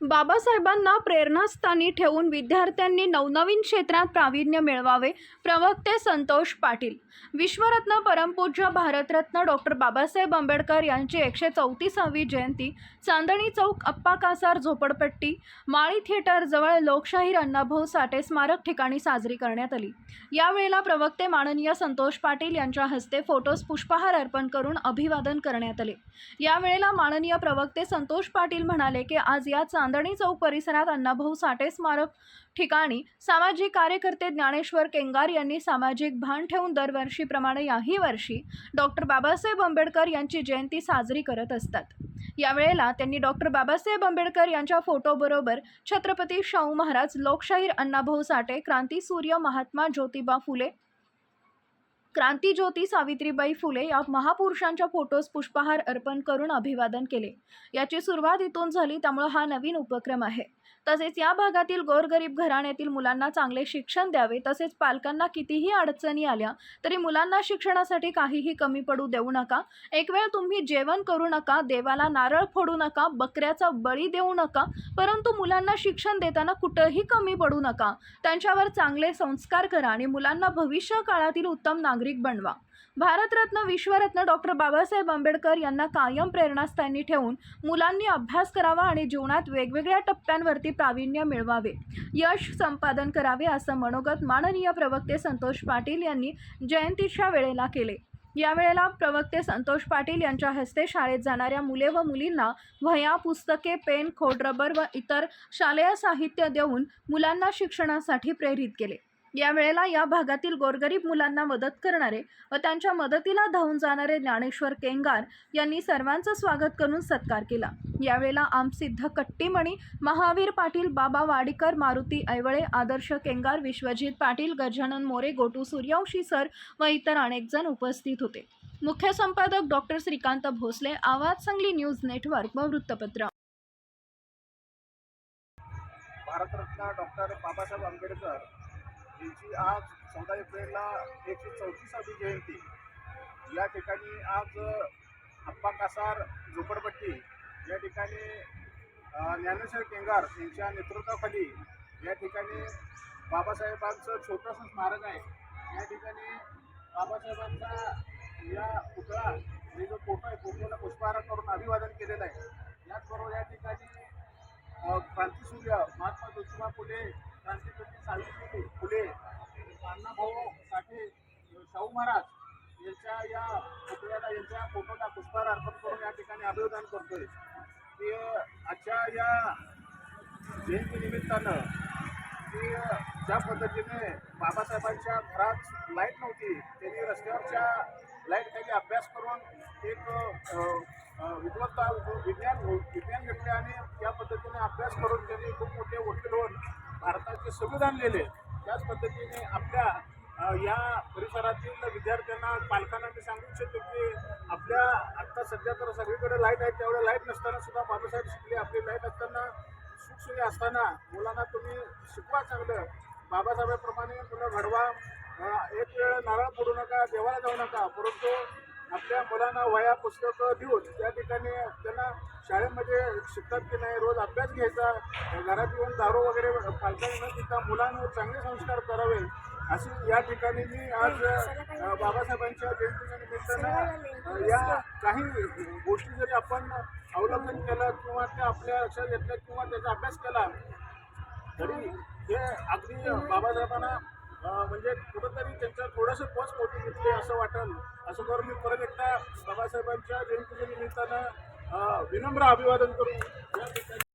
बाबासाहेबांना प्रेरणास्थानी ठेवून विद्यार्थ्यांनी नवनवीन क्षेत्रात प्रावीण्य मिळवावे प्रवक्ते संतोष पाटील. विश्वरत्न परमपूज्य भारतरत्न डॉक्टर बाबासाहेब आंबेडकर यांची एकशे चौतीसावी जयंती चांदणी चौक अप्पा कासार झोपडपट्टी माळी थिएटरजवळ लोकशाहीर अण्णाभाऊ साठे स्मारक ठिकाणी साजरी करण्यात आली. यावेळेला प्रवक्ते माननीय संतोष पाटील यांच्या हस्ते फोटोस पुष्पहार अर्पण करून अभिवादन करण्यात आले. यावेळेला माननीय प्रवक्ते संतोष पाटील म्हणाले की आज या चांद चांदणी चौक परिसरात अण्णाभाऊ साठे स्मारक ठिकाणी सामाजिक कार्यकर्ते ज्ञानेश्वर केंगार यांनी सामाजिक भान ठेवून दरवर्षीप्रमाणे याही वर्षी डॉक्टर बाबासाहेब आंबेडकर यांची जयंती साजरी करत असतात. यावेळेला त्यांनी डॉक्टर बाबासाहेब आंबेडकर यांच्या फोटोबरोबर छत्रपती शाहू महाराज लोकशाहीर अण्णाभाऊ साठे क्रांतीसूर्य महात्मा ज्योतिबा फुले क्रांतीज्योती सावित्रीबाई फुले या महापुरुषांच्या फोटोज पुष्पहार अर्पण करून अभिवादन केले. याची सुरुवात इथून झाली त्यामुळे हा नवीन उपक्रम आहे. तसेच या भागातील गोरगरीब घराण्यातील मुलांना चांगले शिक्षण द्यावे तसेच पालकांना कितीही अडचणी आल्या तरी मुलांना शिक्षणासाठी काहीही कमी पडू देऊ नका. एक वेळ तुम्ही जेवण करू नका देवाला नारळ फोडू नका बकऱ्याचा बळी देऊ नका परंतु मुलांना शिक्षण देताना कुठंही कमी पडू नका. त्यांच्यावर चांगले संस्कार करा आणि मुलांना भविष्य काळातील उत्तम नागरिक बनवा. भारतरत्न विश्वरत्न डॉक्टर बाबासाहेब आंबेडकर यांना कायम प्रेरणास्थानी ठेवून मुलांनी अभ्यास करावा आणि जीवनात वेगवेगळ्या टप्प्यांवरती प्रावीण्य मिळवावे. यश संपादन करावे असं मनोगत माननीय प्रवक्ते संतोष पाटील यांनी जयंतीच्या वेळेला केले. यावेळेला प्रवक्ते संतोष पाटील यांच्या हस्ते शाळेत जाणाऱ्या मुले व मुलींना वह्या पुस्तके पेन खोडरबर व इतर शालेय साहित्य देऊन मुलांना शिक्षणासाठी प्रेरित केले. यावेळेला या भागातील गोरगरीब मुलांना मदत करणारे व त्यांच्या मदतीला धावून जाणारे ज्ञानेश्वर केंगार यांनी सर्वांचं स्वागत करून सत्कार केला. यावेळेला आमसिद्ध कट्टीमणी महावीर पाटील बाबा वाडीकर मारुती ऐवळे आदर्श केंगार विश्वजित पाटील गजानन मोरे गोटू सूर्यवंशी सर व इतर अनेक जण उपस्थित होते. मुख्य संपादक डॉक्टर श्रीकांत भोसले आवाज सांगली न्यूज नेटवर्क व वृत्तपत्र. भारतरत्न डॉक्टर बाबासाहेब आंबेडकर त्यांची आज चौदा एप्रिलला एकशे चौतीसावी जयंती. या ठिकाणी आज अप्पा कासार झोपडपट्टी या ठिकाणी ज्ञानेश्वर केंगार यांच्या नेतृत्वाखाली या ठिकाणी बाबासाहेबांचं छोटंसं स्मारक आहे. या ठिकाणी बाबासाहेबांचा या पुतळा म्हणजे जो फोटो आहे फोटोला पुष्पहार करून अभिवादन केलेलं आहे. याचबरोबर या ठिकाणी महात्मा ज्योतिबा फुले क्रांतिज्योती सावित्री फुले अण्णाभाऊ साठे शाहू महाराज यांच्या या पुतळ्याला यांच्या फोटोला पुष्पहार अर्पण करून या ठिकाणी अभिवादन करतोय. की आजच्या या जयंतीनिमित्तानं की ज्या पद्धतीने बाबासाहेबांच्या घरात लाइट नव्हती त्यांनी रस्त्यावरच्या लाइट खाली अभ्यास करून एक अ, विद्वत्ता विज्ञान विज्ञान घेतले आणि त्या पद्धतीने अभ्यास करून त्यांनी खूप मोठे वकील होऊन भारताचे संविधान लिहिले. त्याच पद्धतीने आपल्या या परिसरातील विद्यार्थ्यांना पालकांना मी सांगू इच्छितो की आपल्या आत्ता सध्या तर सगळीकडे लाइट आहे त्यावेळेला लाइट नसताना सुद्धा बाबासाहेब शिकले आपली लाइट असताना सुखसोयी असताना मुलांना तुम्ही शिकवा चांगलं. बाबासाहेबांप्रमाणे मुलं घडवा. एक वेळ नारळ फोडू नका देवाला जाऊ नका परंतु आपल्या मुलांना वह्या पुस्तकं देऊन त्या ठिकाणी त्यांना शाळेमध्ये शिकतात की नाही रोज अभ्यास घ्यायचा घरात येऊन दारू वगैरे पालकांनी न देता मुलांवर चांगले संस्कार करावे अशी या ठिकाणी मी आज बाबासाहेबांच्या जयंतीच्या निमित्तानं या काही गोष्टी जरी आपण अवलंबन केलं किंवा त्या आपल्या लक्षात घेतल्या किंवा त्याचा अभ्यास केला तरी हे अगदी बाबासाहेबांना म्हणजे कुठंतरी त्यांचा थोडंसं पोच मोठी घेतली असं वाटेल. असं करून मी परत एकदा बाबासाहेबांच्या जयंतीच्या निमित्तानं विनम्र अभिवादन करून